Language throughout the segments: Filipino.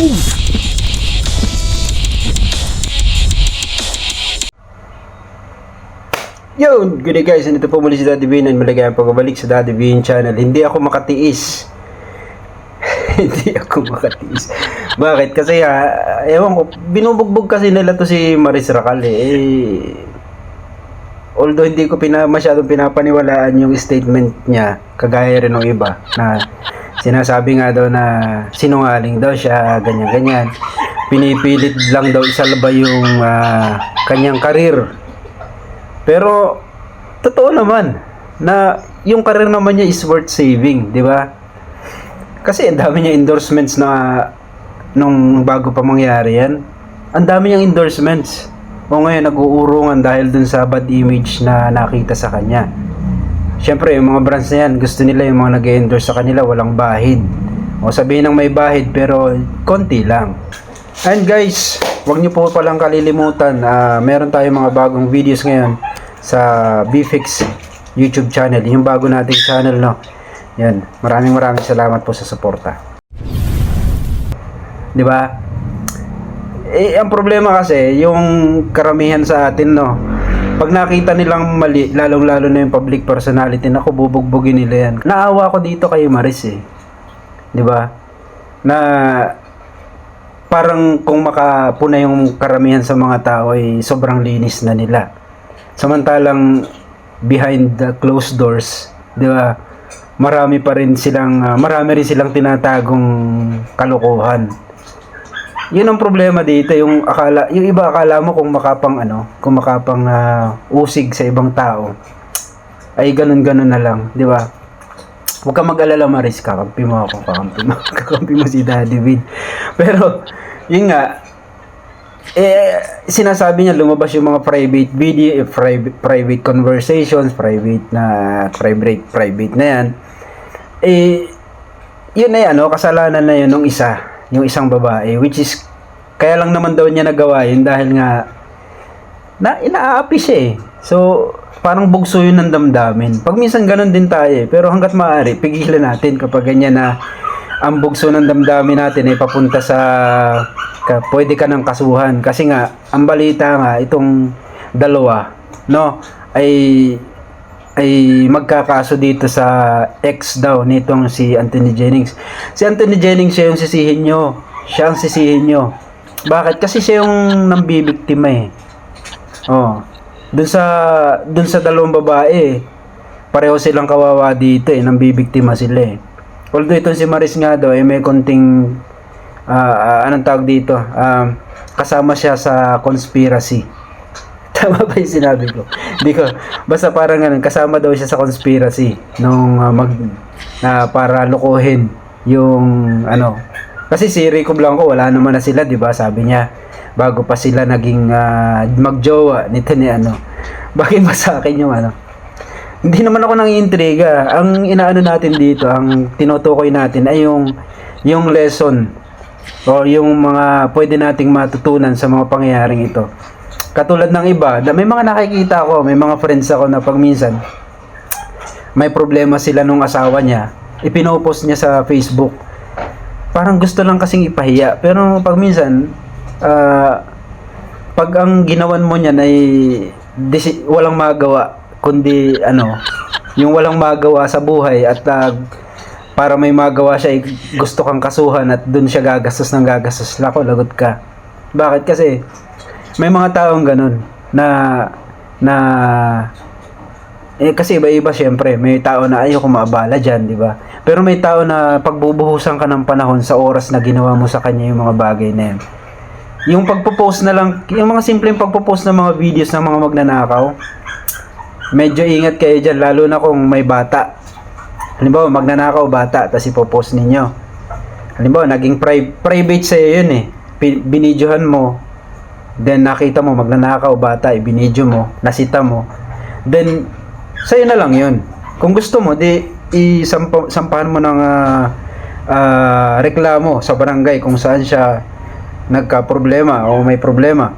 Yun! Good day guys, nandito po muli si Daddy Bean and maligayang pagbabalik sa Daddy Bean channel. Hindi ako makatiis. Hindi ako makatiis. Bakit? Kasi ha, ewan ko, binubugbog kasi nila to si Maris Racal eh although hindi ko pina, masyadong pinapaniwalaan yung statement niya, kagaya rin ng iba, na sinasabi nga daw na sinungaling daw siya, ganyan-ganyan. Pinipilit lang daw isalba yung ah, kanyang karir. Pero, totoo naman, na yung karir naman niya is worth saving, di ba? Kasi ang dami niya endorsements na nung bago pa mangyari yan. Ang dami niyang endorsements. O ngayon, nag-uurungan dahil dun sa bad image na nakita sa kanya. Siyempre, yung mga brands na yan, gusto nila yung mga nag-endorse sa kanila, walang bahid. O sabihin ng may bahid, pero konti lang. And guys, wag niyo po palang kalilimutan, ah, meron tayong mga bagong videos ngayon sa BFix YouTube channel. Yung bago nating channel, no? Yan. Maraming maraming salamat po sa suporta. Di ba? Eh, ang problema kasi, yung karamihan sa atin, no? Pag nakita nilang mali, lalong-lalo na yung public personality, naku, bubugbugin nila yan. Naawa ko dito kay Maris, eh. Ba? Na parang kung makapuna yung karamihan sa mga tao ay sobrang linis na nila. Samantalang behind the closed doors, 'di ba? Marami pa rin silang ah, marami rin silang tinatagong kalokohan. 'Yun ang problema dito, yung akala, yung iba akala mo kung makapang ano, kung makapang ah, usig sa ibang tao. Ay ganun-ganun na lang, 'di ba? Huwag ka mag-alala Maris, kakampi mo ako, kakampi mo, kakampi mo si Daddy Vin. Pero, yun nga, eh, sinasabi niya lumabas yung mga private video, eh, private, private conversations, private na, private, private na yan. Eh, yun na yan, no? kasalanan na yun ng isa, yung isang babae, which is, kaya lang naman daw niya nagawa yun dahil nga, na inaapi siya eh. So, parang bugso yun ng damdamin. Pag minsan ganun din tayo eh. Pero hanggat maaari, pigilan natin kapag ganyan na ang bugso ng damdamin natin ay papunta sa ka, pwede ka ng kasuhan. Kasi nga, ang balita nga, itong dalawa, no, ay ay magkakaso dito sa ex daw nitong si Anthony Jennings. Si Anthony Jennings siya yung sisihin nyo. Siya ang sisihin nyo. Bakit? Kasi siya yung nambibiktima eh. Oh. Dun sa dun sa dalawang babae, pareho silang kawawa dito eh, nang bibiktima sila eh. Although itong si Maris nga daw ay may konting ah, ah, anong tawag dito? Um, kasama siya sa conspiracy. Tama ba yung sinabi ko? Hindi ko. Basta parang ganun, kasama daw siya sa conspiracy nung ah, mag na para lokohin yung ano. Kasi si Rico Blanco wala naman na sila, 'di ba? Sabi niya bago pa sila naging ah, magjowa nito ni ano. Bakit ba sa akin yung ano? Hindi naman ako nang intriga. Ang inaano natin dito, ang tinutukoy natin ay yung yung lesson o yung mga pwede nating matutunan sa mga pangyayaring ito. Katulad ng iba, may mga nakikita ako, may mga friends ako na pag minsan may problema sila nung asawa niya, ipinopost niya sa Facebook. Parang gusto lang kasing ipahiya. Pero pag minsan, ah, pag ang ginawan mo niyan ay disi- walang magawa, kundi ano, yung walang magawa sa buhay at ah, para may magawa siya, eh, gusto kang kasuhan at dun siya gagastos ng gagastos. Lako, lagot ka. Bakit? Kasi may mga taong ganun na na eh kasi iba-iba syempre. May tao na ayoko maabala diyan, di ba? Pero may tao na pagbubuhusan ka ng panahon sa oras na ginawa mo sa kanya yung mga bagay na yan. Yung pagpo-post na lang, yung mga simpleng pagpo-post ng mga videos ng mga magnanakaw, medyo ingat kayo dyan, lalo na kung may bata. Halimbawa, magnanakaw bata, tapos ipopost ninyo. Halimbawa, naging pri- private sa'yo yun eh. Binidyohan mo, then nakita mo, magnanakaw bata, ibinidyo mo, nasita mo, then, sa'yo na lang yun. Kung gusto mo, di, isampahan mo ng ah, ah, reklamo sa barangay kung saan siya nagka-problema o may problema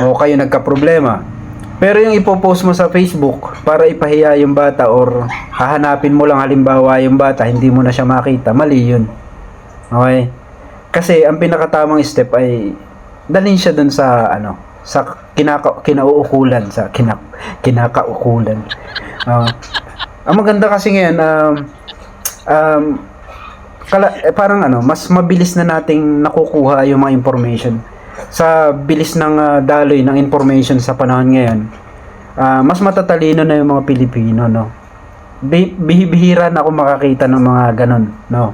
o kayo nagka-problema pero yung ipopost mo sa Facebook para ipahiya yung bata or hahanapin mo lang halimbawa yung bata, hindi mo na siya makita, mali yun. Okay? Kasi ang pinakatamang step ay dalhin siya dun sa ano, sa kinaka kinauukulan sa kinak kinakaukulan. Ah, ang maganda kasi ngayon um, um, kala, eh, parang ano, mas mabilis na nating nakukuha yung mga information. Sa bilis ng ah, daloy ng information sa panahon ngayon, ah, mas matatalino na yung mga Pilipino, no? Bi- na ako makakita ng mga ganon, no?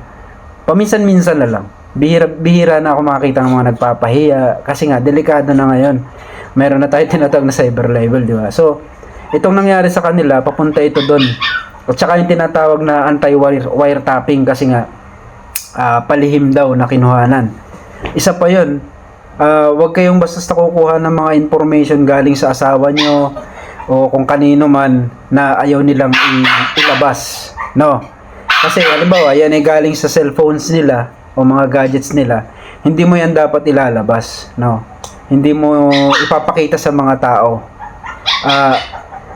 Paminsan-minsan na lang. Bihira, bihira na ako makakita ng mga nagpapahiya kasi nga, delikado na ngayon. Meron na tayo tinatawag na cyber level, di ba? So, itong nangyari sa kanila, papunta ito doon. At saka yung tinatawag na anti-wire wiretapping kasi nga, ah, palihim daw na kinuhanan. Isa pa yun, ah, wag kayong basta kukuha ng mga information galing sa asawa nyo o kung kanino man na ayaw nilang ilabas. No? Kasi halimbawa, yan ay galing sa cellphones nila o mga gadgets nila, hindi mo yan dapat ilalabas. No? Hindi mo ipapakita sa mga tao. Ah,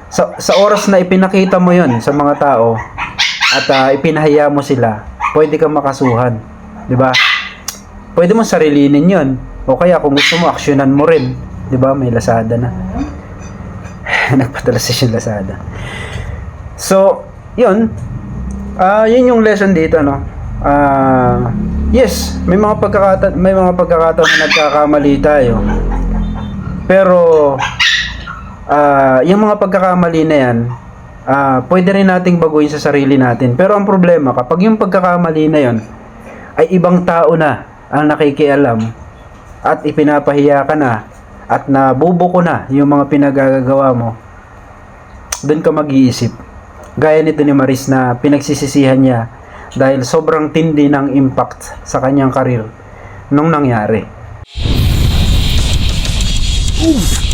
sa, sa oras na ipinakita mo yon sa mga tao at ah, ipinahiya mo sila, pwede kang makasuhan. 'Di ba? Pwede mo sarilinin yon. O kaya kung gusto mo, aksyonan mo rin. 'Di ba? May Lazada na. Nagpadala siya Lazada. So, yun. Ah, yun yung lesson dito, no? Ah, yes, may mga pagkakataon, may mga pagkakataon na nagkakamali tayo. Pero ah, yung mga pagkakamali na yan, ah, pwede rin nating baguhin sa sarili natin. Pero ang problema, kapag yung pagkakamali na yon ay ibang tao na ang nakikialam at ipinapahiya ka na at nabubuko na yung mga pinagagagawa mo, doon ka mag-iisip. Gaya nito ni Maris na pinagsisisihan niya dahil sobrang tindi ng impact sa kanyang karir nung nangyari. Oof.